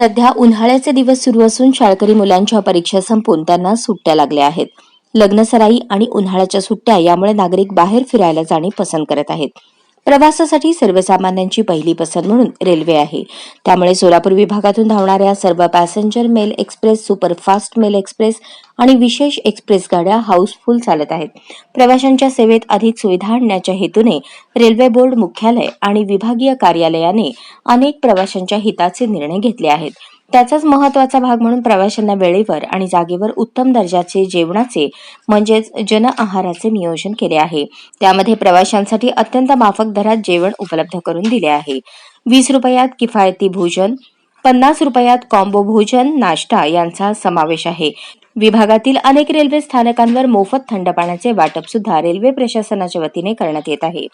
सध्या उन्हाळ्याचे दिवस सुरू असून शाळकरी मुलांच्या परीक्षा संपून त्यांना सुट्ट्या लागल्या आहेत. लग्नसराई आणि उन्हाळ्याच्या सुट्ट्या यामुळे नागरिक बाहेर फिरायला जाणे पसंत करत आहेत. प्रवासासाठी सर्वसामान्यांची पहिली पसंत म्हणून रेल्वे आहे. त्यामुळे सोलापूर विभागातून धावणाऱ्या सर्व passenger mail express superfast mail express आणि विशेष एक्सप्रेस गाड्या हाऊसफुल चालत आहेत. प्रवाशांच्या सेवेत अधिक सुविधा आणण्याच्या हेतूने रेल्वे बोर्ड मुख्यालय आणि विभागीय कार्यालयाने अनेक प्रवाशांच्या हिताचे निर्णय घेतले आहेत. त्याचाच महत्त्वाचा भाग म्हणून प्रवाशांना वेळेवर आणि जागेवर उत्तम दर्जाचे जेवणाचे म्हणजेच जन आहाराचे नियोजन केले आहे. त्यामध्ये प्रवाशांसाठी अत्यंत माफक दरात जेवण उपलब्ध करून दिले आहे. वीस रुपयात किफायती भोजन पन्नास रुपयात कॉम्बो भोजन नाश्ता यांचा समावेश आहे. विभागातील अनेक रेल्वे स्थानकांवर मोफत थंड पाण्याचे वाटप सुद्धा रेल्वे प्रशासनाच्या वतीने करण्यात येत आहे.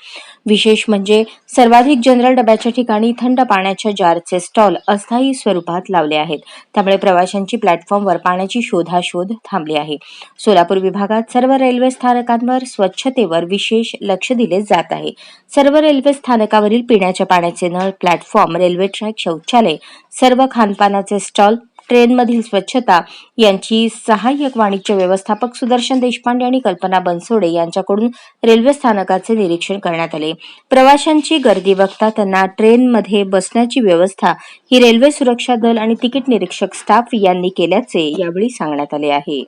विशेष म्हणजे सर्वाधिक जनरल डब्याच्या ठिकाणी थंड पाण्याच्या जारचे स्टॉल अस्थायी स्वरूपात लावले आहेत. त्यामुळे प्रवाशांची प्लॅटफॉर्मवर पाण्याची शोधाशोध थांबली आहे. सोलापूर विभागात सर्व रेल्वे स्थानकांवर स्वच्छतेवर विशेष लक्ष दिले जात आहे. सर्व रेल्वे स्थानकावरील पिण्याच्या पाण्याचे नळ प्लॅटफॉर्म रेल्वे ट्रॅक शौचालय सर्व खानपानाचे स्टॉल ट्रेनमधील स्वच्छता यांची सहाय्यक वाणिज्य व्यवस्थापक सुदर्शन देशपांडे आणि कल्पना बनसोडे यांच्याकडून रेल्वे स्थानकाचे निरीक्षण करण्यात आले. प्रवाशांची गर्दी बघता त्यांना ट्रेनमध्ये बसण्याची व्यवस्था ही रेल्वे सुरक्षा दल आणि तिकीट निरीक्षक स्टाफ यांनी केल्याचे यावेळी सांगण्यात आले आहे.